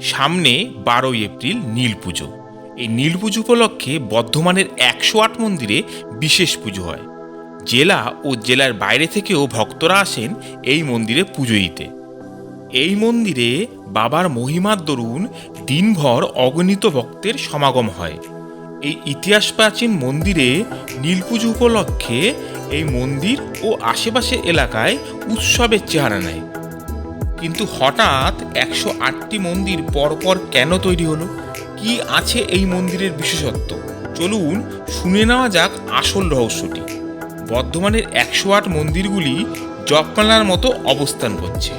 সামনে বারোই এপ্রিল নীল পুজো। এই নীল পুজো উপলক্ষে বর্ধমানের একশো আট মন্দিরে বিশেষ পুজো হয়। জেলা ও জেলার বাইরে থেকেও ভক্তরা আসেন এই মন্দিরে পুজো দিতে। এই মন্দিরে বাবার মহিমার দরুন দিনভর অগণিত ভক্তের সমাগম হয়। এই ইতিহাস প্রাচীন মন্দিরে নীলপুজো উপলক্ষে এই মন্দির ও আশেপাশের এলাকায় উৎসবের চেহারা নেয়। কিন্তু হঠাৎ একশো আটটি মন্দির পরপর কেন তৈরি হলো? কি আছে এই মন্দিরের বিশেষত্ব? চলুন শুনে নেওয়া যাক আসল রহস্যটি। বর্ধমানের একশো আট মন্দিরগুলি জপমালার মতো অবস্থান করছে।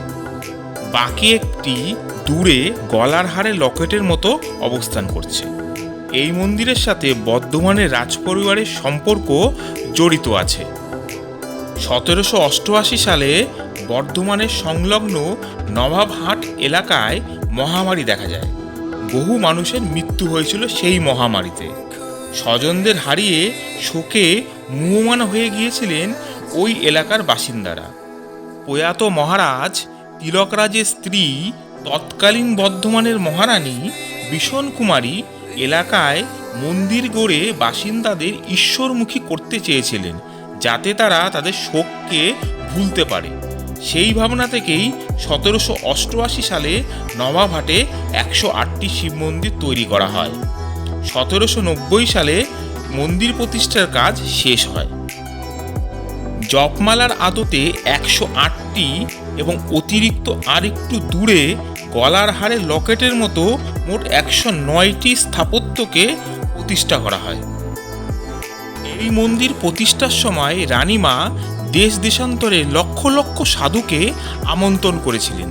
বাকি একটি দূরে গলার হারে লকেটের মতো অবস্থান করছে। এই মন্দিরের সাথে বর্ধমানের রাজপরিবারের সম্পর্ক জড়িত আছে। সতেরোশো অষ্টআশি সালে বর্ধমানের সংলগ্ন নবাবহাট এলাকায় মহামারী দেখা যায়। বহু মানুষের মৃত্যু হয়েছিল সেই মহামারীতে। স্বজনদের হারিয়ে শোকে মুহমান হয়ে গিয়েছিলেন ওই এলাকার বাসিন্দারা। প্রয়াত মহারাজ তিলকরাজের স্ত্রী, তৎকালীন বর্ধমানের মহারানী, ভীষণ কুমারী এলাকায় মন্দির গড়ে বাসিন্দাদের ঈশ্বরমুখী করতে চেয়েছিলেন, যাতে তারা তাদের শোককে ভুলতে পারে। সেই ভাবনা থেকেই সতেরোশো অষ্টআশি সালে নবাবহাটে একশো আটটি শিব মন্দির তৈরি করা হয়। সতেরোশো নব্বই সালে মন্দির প্রতিষ্ঠার কাজ শেষ হয়। জপমালার আদতে একশো আটটি এবং অতিরিক্ত আরেকটু দূরে গলার হারে লকেটের মতো মোট একশো নয়টি স্থাপত্যকে প্রতিষ্ঠা করা হয়। এই মন্দির প্রতিষ্ঠার সময় রানীমা দেশ দেশান্তরে লক্ষ লক্ষ সাধুকে আমন্ত্রণ করেছিলেন।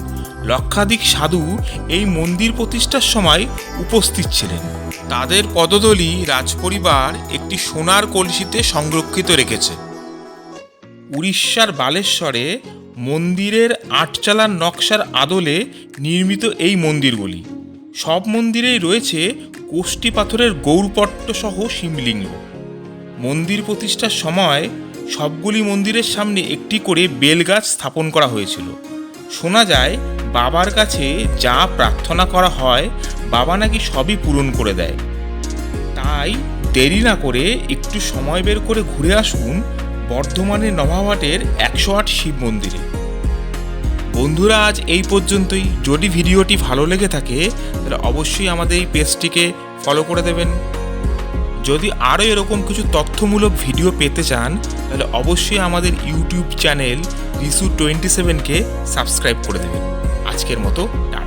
লক্ষাধিক সাধু এই মন্দির প্রতিষ্ঠার সময় উপস্থিত ছিলেন। তাদের পদদলি রাজপরিবার একটি সোনার কলসিতে সংরক্ষিত রেখেছে। উড়িষ্যার বালেশ্বরে মন্দিরের আটচালার নকশার আদলে নির্মিত এই মন্দিরগুলি। সব মন্দিরেই রয়েছে কোষ্টি পাথরের গৌরপট্ট সহ শিবলিঙ্গ। মন্দির প্রতিষ্ঠার সময় সবগুলি মন্দিরের সামনে একটি করে বেলগাছ স্থাপন করা হয়েছিল। শোনা যায়, বাবার কাছে যা প্রার্থনা করা হয়, বাবা নাকি সবই পূরণ করে দেয়। তাই দেরি না করে একটু সময় বের করে ঘুরে আসুন বর্ধমানের নবাবহাটের একশো আট শিব মন্দিরে। বন্ধুরা, আজ এই পর্যন্তই। যদি ভিডিওটি ভালো লেগে থাকে, তাহলে অবশ্যই আমাদের এই পেজটিকে ফলো করে দেবেন। যদি আরও এরকম কিছু তথ্যমূলক ভিডিও পেতে চান, তাহলে অবশ্যই আমাদের ইউটিউব চ্যানেল রিসু টোয়েন্টি সেভেনকে সাবস্ক্রাইব করে দেবেন। আজকের মতো, টাটা।